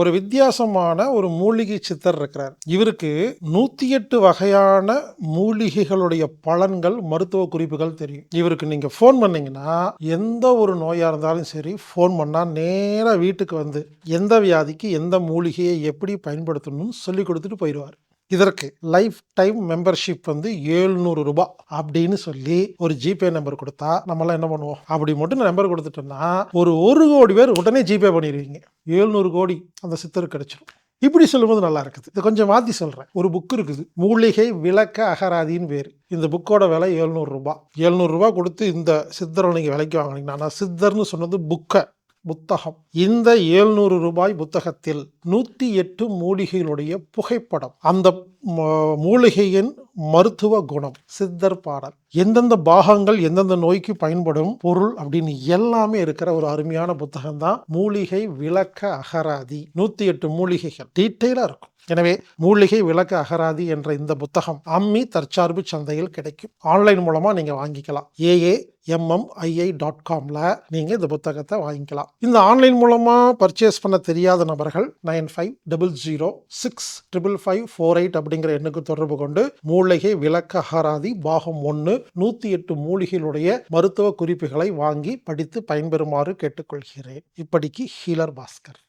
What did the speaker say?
ஒரு வித்தியாசமான ஒரு மூலிகை சித்தர் இருக்கிறார். இவருக்கு நூற்றி எட்டு வகையான மூலிகைகளுடைய பலன்கள் மருத்துவ குறிப்புகள் தெரியும். இவருக்கு நீங்கள் ஃபோன் பண்ணீங்கன்னா எந்த ஒரு நோயாக இருந்தாலும் சரி ஃபோன் பண்ணால் நேராக வீட்டுக்கு வந்து எந்த வியாதிக்கு எந்த மூலிகையை எப்படி பயன்படுத்தணும்னு சொல்லி கொடுத்துட்டு போயிடுவார். இதற்கு லைஃப் டைம் மெம்பர்ஷிப் வந்து ஏழ்நூறு ரூபாய் அப்படின்னு சொல்லி ஒரு ஜிபே நம்பர் கொடுத்தா நம்மளாம் என்ன பண்ணுவோம்? அப்படி மட்டும் நம்பர் கொடுத்துட்டோம்னா ஒரு ஒரு கோடி பேர் உடனே ஜிபே பண்ணிடுவீங்க. ஏழ்நூறு கோடி அந்த சித்தருக்கு கிடைச்சிடும் இப்படி சொல்லும்போது நல்லா இருக்குது. இது கொஞ்சம் மாற்றி சொல்கிறேன் ஒரு புக் இருக்குது. மூலிகை விளக்க அகராதின்னு பேர். இந்த புக்கோட விலை எழுநூறு ரூபாய் கொடுத்து இந்த சித்தரை நீங்கள் விலைக்கு வாங்கினீங்கன்னா நான் சித்தர்னு சொன்னது புக்கை புத்தகம். இந்த ஏழ்நூறு ரூபாய் புத்தகத்தில் நூற்றி எட்டு மூலிகைகளுடைய புகைப்படம். அந்த மூலிகையின் மருத்துவ குணம் சித்தர் பாடல். எந்தெந்த பாகங்கள் எந்தெந்த நோய்க்கு பயன்படும் பொருள் அப்படின்னு எல்லாமே இருக்கிற ஒரு அருமையான புத்தகம் தான் மூலிகை விளக்க அகராதி. நூற்றி எட்டு மூலிகைகள். டீட்டெயிலாக இருக்கும். எனவே மூலிகை விளக்க அகராதி என்ற இந்த புத்தகம் அம்மி தற்சார்பு சந்தையில் கிடைக்கும். ஆன்லைன் மூலமா நீங்க வாங்கிக்கலாம். ஏஏ எம்எம்ஐஐ டாட் காமில் நீங்கள் இந்த புத்தகத்தை வாங்கிக்கலாம். இந்த ஆன்லைன் மூலமாக பர்ச்சேஸ் பண்ண தெரியாத நபர்கள் nine five double zero six triple five four eight அப்படிங்கிற எண்ணுக்கு தொடர்பு கொண்டு மூலிகை விளக்ககாராதி பாகம் ஒன்று நூத்தி எட்டு மூலிகைகளுடைய மருத்துவ குறிப்புகளை வாங்கி படித்து பயன்பெறுமாறு கேட்டுக்கொள்கிறேன். இப்படிக்கு ஹீலர் பாஸ்கர்.